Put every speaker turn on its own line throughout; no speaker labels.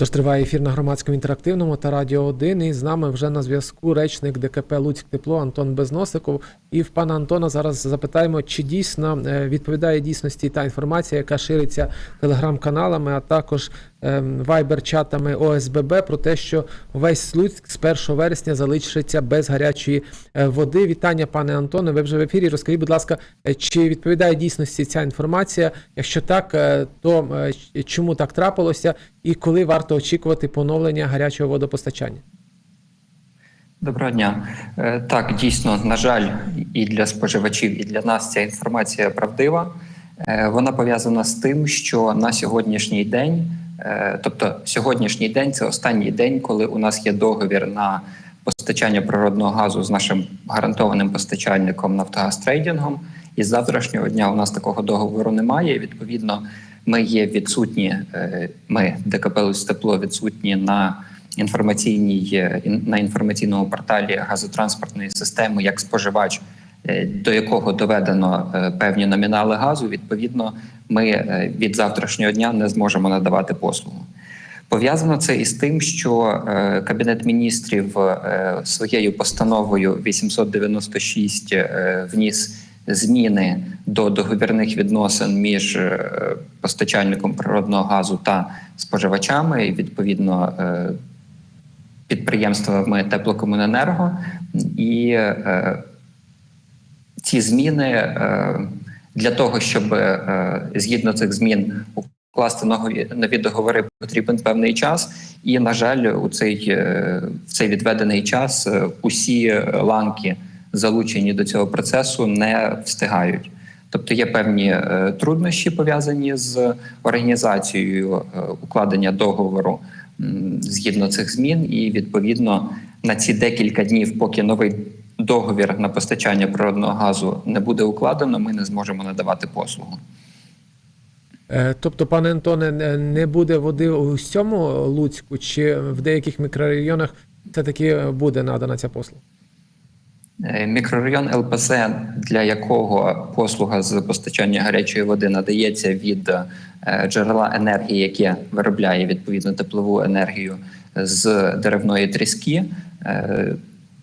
Тож триває ефір на громадському інтерактивному та радіо 1. І з нами вже на зв'язку речник ДКП Луцьк Тепло Антон Безносиков. І в пана Антона зараз запитаємо, чи дійсно е, відповідає дійсності та інформація, яка шириться телеграм-каналами, а також ем, вайбер-чатами ОСББ про те, що весь Луцьк з 1 вересня залишиться без гарячої е, води. Вітання, пане Антоне. Ви вже в ефірі. Розкажіть, будь ласка, е, чи відповідає дійсності ця інформація? Якщо так, то чому так трапилося, і коли варто очікувати поновлення гарячого водопостачання?
Доброго дня. Е, Так, дійсно, на жаль, і для споживачів, і для нас ця інформація правдива. Е, Вона пов'язана з тим, що на сьогоднішній день, е, тобто сьогоднішній день це останній день, коли у нас є договір на постачання природного газу з нашим гарантованим постачальником Нафтогаз Трейдингом. І з завтрашнього дня у нас такого договору немає. Відповідно, ми є відсутні. Ми ДКП «Луцьк Тепло відсутні на інформаційній е, на інформаційному порталі газотранспортної системи як споживач, е, до якого доведено е, певні номінали газу. Відповідно, ми від завтрашнього дня не зможемо надавати послугу. Пов'язано це із тим, що Кабінет міністрів своєю постановою 896 е, вніс зміни до договірних відносин між постачальником природного газу та споживачами. І, відповідно, підприємствами теплокомуненерго і е, ці зміни е, для того, щоб е, згідно цих змін укласти нові, нові договори, потрібен певний час. І, на жаль, у цей, в цей відведений час усі ланки, залучені до цього процесу, не встигають. Тобто є певні труднощі пов'язані з організацією укладення договору згідно цих змін, і відповідно на ці декілька днів, поки новий договір на постачання природного газу не буде укладено, ми не зможемо надавати послугу.
Е, Тобто, пане Антоне, не- буде води у всьому Луцьку, чи в деяких мікрорайонах все-таки буде надана ця послуга?
Е, Мікрорайон ЛПЗ, для якого послуга з постачання гарячої води надається від е, джерела енергії, яке виробляє відповідно теплову енергію з деревної тріски. е,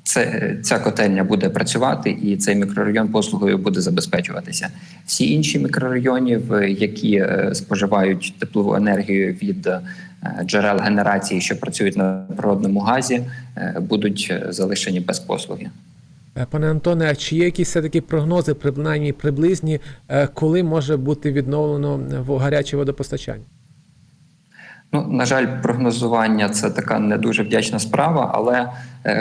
Це ця котельня буде працювати, і цей мікрорайон послугою буде забезпечуватися. Всі інші мікрорайонів, які споживають теплову енергію від джерел генерації, що працюють на природному газі, будуть залишені без послуги.
Е, Пане Антоне, а чи є якісь все-таки прогнози, принаймні приблизні, е, коли може бути відновлено е, гаряче водопостачання?
Ну, на жаль, прогнозування це така не дуже вдячна справа, але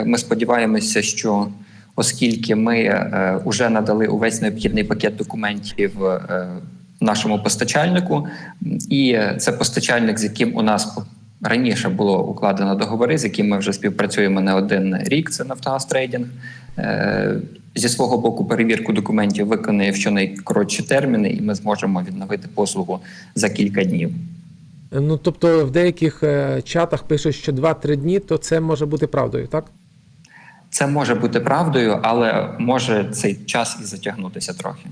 ми сподіваємося, що оскільки ми вже надали увесь необхідний пакет документів нашому постачальнику, і це постачальник, з яким у нас раніше було укладено договори, з яким ми вже співпрацюємо не один рік. Це Нафтогаз Трейдинг. Е, Зі свого боку перевірку документів виконує в щонайкоротші терміни, і ми зможемо відновити послугу за кілька днів.
Е, Ну тобто в деяких е, чатах пишуть, що 2-3 дні, то це може бути правдою, так?
Це може бути правдою, але може цей час і затягнутися трохи.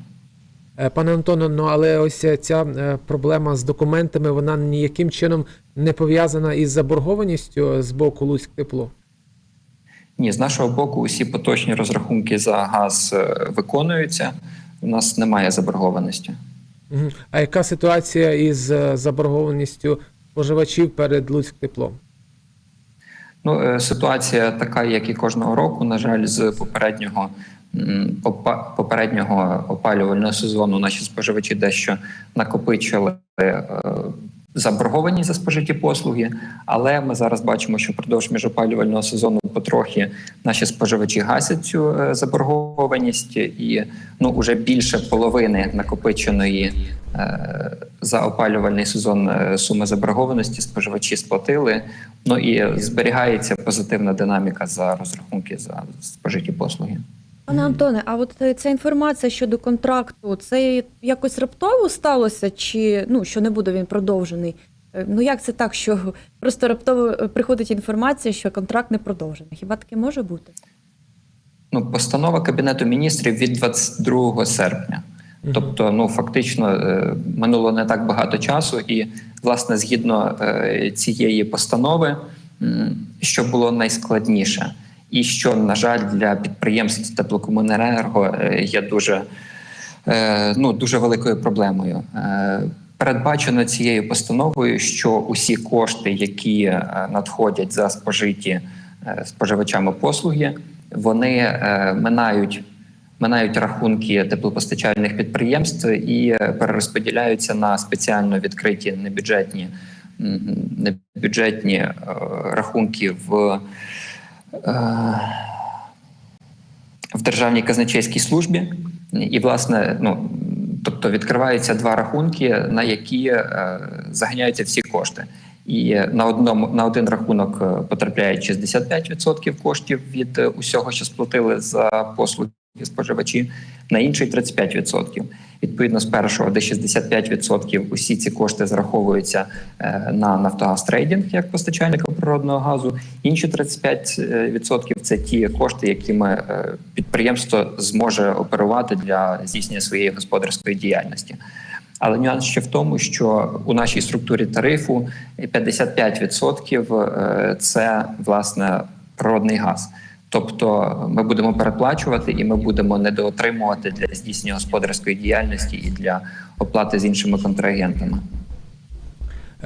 Пане Антоне, ну але ось ця проблема з документами, вона ніяким чином не пов'язана із заборгованістю з боку Луцьк тепло.
Ні, з нашого боку, усі поточні розрахунки за газ е, виконуються. У нас немає заборгованості.
А яка ситуація із е, заборгованістю споживачів перед Луцьк теплом?
Ну, е, ситуація така, як і кожного року. На жаль, з попереднього попереднього опалювального сезону наші споживачі дещо накопичили заборгованість за спожиті послуги. Але ми зараз бачимо, що впродовж міжопалювального сезону потрохи наші споживачі гасять цю е, заборгованість, і ну уже більше половини накопиченої е, за опалювальний сезон е, суми заборгованості споживачі сплатили. Ну і зберігається позитивна динаміка за розрахунки за спожиті послуги.
Пане Антоне, а от ця інформація щодо контракту, це якось раптово сталося, чи ну що не буде він продовжений? Е, Ну як це так, що просто раптово е, приходить інформація, що контракт не продовжений? Хіба таке може бути?
Ну, постанова Кабінету міністрів від 22 серпня. Тобто, ну фактично е, минуло не так багато часу, і власне згідно цієї постанови, що було найскладніше, і що на жаль для підприємств теплокомуненерго є дуже ну дуже великою проблемою. Передбачено цією постановою, що усі кошти, які е, надходять за спожиті е, споживачами послуги, вони е, минають минають рахунки теплопостачальних підприємств і перерозподіляються на спеціально відкриті небюджетні небюджетні рахунки в, в Державній казначейській службі. І, власне, ну тобто відкриваються два рахунки, на які е, заганяються всі кошти. І на одному на один рахунок е, потрапляють 65% коштів від е, усього, що сплатили за послуги споживачі, на інший 35%. Відповідно, з першого, де 65% усі ці кошти зараховуються е, на Нафтогаз Трейдинг як постачальника природного газу. Інші 35% – це ті кошти, якими е, підприємство зможе оперувати для здійснення своєї господарської діяльності. Але нюанс ще в тому, що у нашій структурі тарифу 55% е, це власне природний газ. Тобто ми будемо переплачувати і ми будемо недоотримувати для здійснення господарської діяльності і для оплати з іншими контрагентами.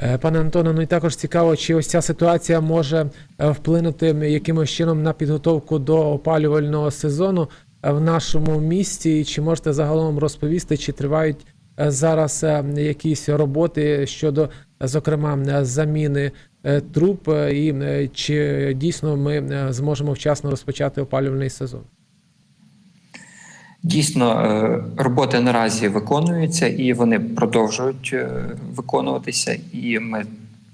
Е, Пане Антоне, ну і також цікаво, чи ось ця ситуація може е, вплинути якимось чином на підготовку до опалювального сезону е, в нашому місті, і чи можете загалом розповісти, чи тривають зараз якісь роботи щодо, зокрема, заміни е, труб, е, і е, чи дійсно ми зможемо вчасно розпочати опалювальний сезон?
Дійсно, роботи наразі виконуються і вони продовжують виконуватися, і ми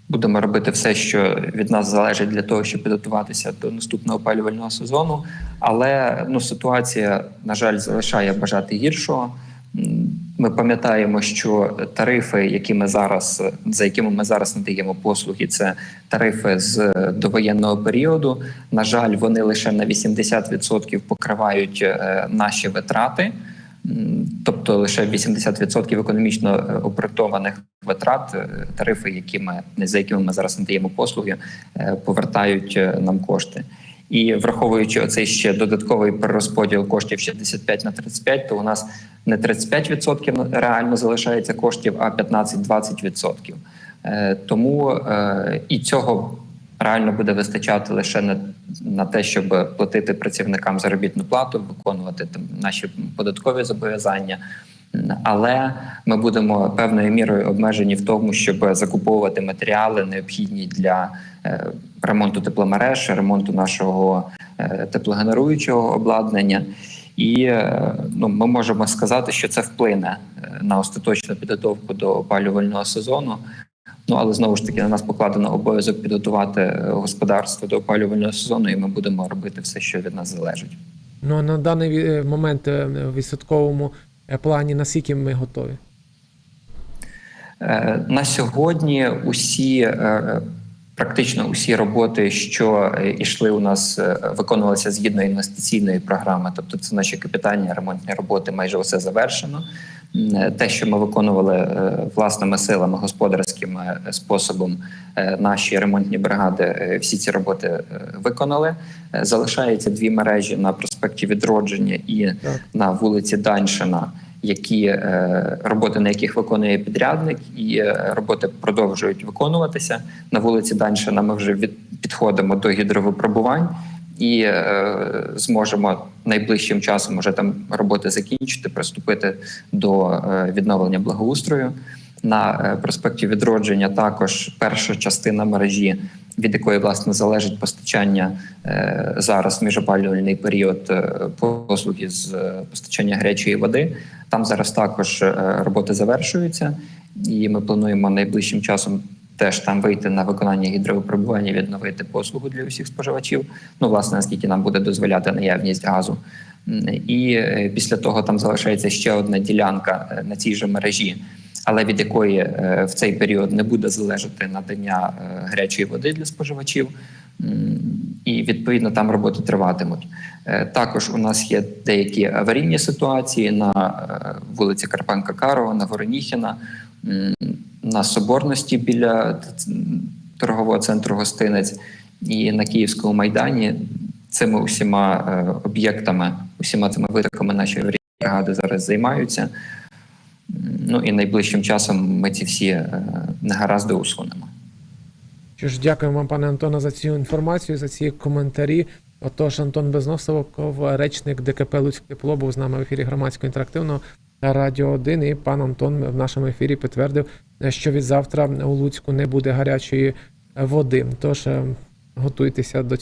будемо робити все, що від нас залежить для того, щоб підготуватися до наступного опалювального сезону. Але ну ситуація, на жаль, залишає бажати гіршого. Ми пам'ятаємо, що тарифи, які ми зараз за якими ми зараз надаємо послуги, це тарифи з довоєнного періоду. На жаль, вони лише на 80% покривають е, наші витрати. Тобто лише 80% економічно е, обґрунтованих витрат, е, тарифи, які ми за якими ми зараз надаємо послуги, е, повертають е, нам кошти. І враховуючи оцей ще додатковий перерозподіл коштів 65 на 35, то у нас не 35% реально залишається коштів, а 15-20%. Е, Тому е, і цього реально буде вистачати лише на, на те, щоб платити працівникам заробітну плату, виконувати там наші податкові зобов'язання. Але ми будемо певною мірою обмежені в тому, щоб закуповувати матеріали, необхідні для е, ремонту тепломереж, ремонту нашого е, теплогенеруючого обладнання. І е, ну, ми можемо сказати, що це вплине на остаточну підготовку до опалювального сезону. Ну але знову ж таки на нас покладено обов'язок підготувати господарство до опалювального сезону, і ми будемо робити все, що від нас залежить.
Ну на даний момент в відсотковому плані наскільки ми готові?
Е, На сьогодні усі е, практично усі роботи, що е, йшли у нас, е, виконувалися згідно інвестиційної програми. Тобто, це наші капітальні ремонтні роботи, майже все завершено. Е, Те, що ми виконували е, власними силами, господарським е, способом, е, наші ремонтні бригади е, всі ці роботи е, виконали. Е, Залишається дві мережі на проспекті Відродження і
Так.
на вулиці Даншина які е, роботи на яких виконує підрядник, і е, роботи продовжують виконуватися на вулиці Даншина. Ми вже від підходимо до гідровипробувань і е, зможемо найближчим часом вже там роботи закінчити, приступити до е, відновлення благоустрою. На проспекті відродження також перша частина мережі, від якої власне залежить постачання е, зараз міжопалювальний період е, послуги з е, постачання гарячої води. Там зараз також роботи завершуються, і ми плануємо найближчим часом теж там вийти на виконання гідровипробування, відновити послугу для усіх споживачів. Ну, власне, наскільки нам буде дозволяти наявність газу. І після того там залишається ще одна ділянка на цій же мережі, але від якої е, в цей період не буде залежати надання е, гарячої води для споживачів. І відповідно там роботи триватимуть. Е, Також у нас є деякі аварійні ситуації на вулиці Карпенка Карова, на Вороніхіна, на Соборності біля торгового центру Гостинець і на Київському майдані. Цими усіма об'єктами, усіма цими витоками аварійні бригади зараз займаються. Ну і найближчим часом ми ці всі е, негаразди усунемо.
Що ж, дякуємо вам, пане Антоне, за цю інформацію, за ці коментарі. Отож, Антон Безносовков, речник ДКП Луцьк Тепло, був з нами в ефірі громадського інтерактивного Радіо 1. І пан Антон в нашому ефірі підтвердив, що від завтра у Луцьку не буде гарячої води. Тож е, готуйтеся до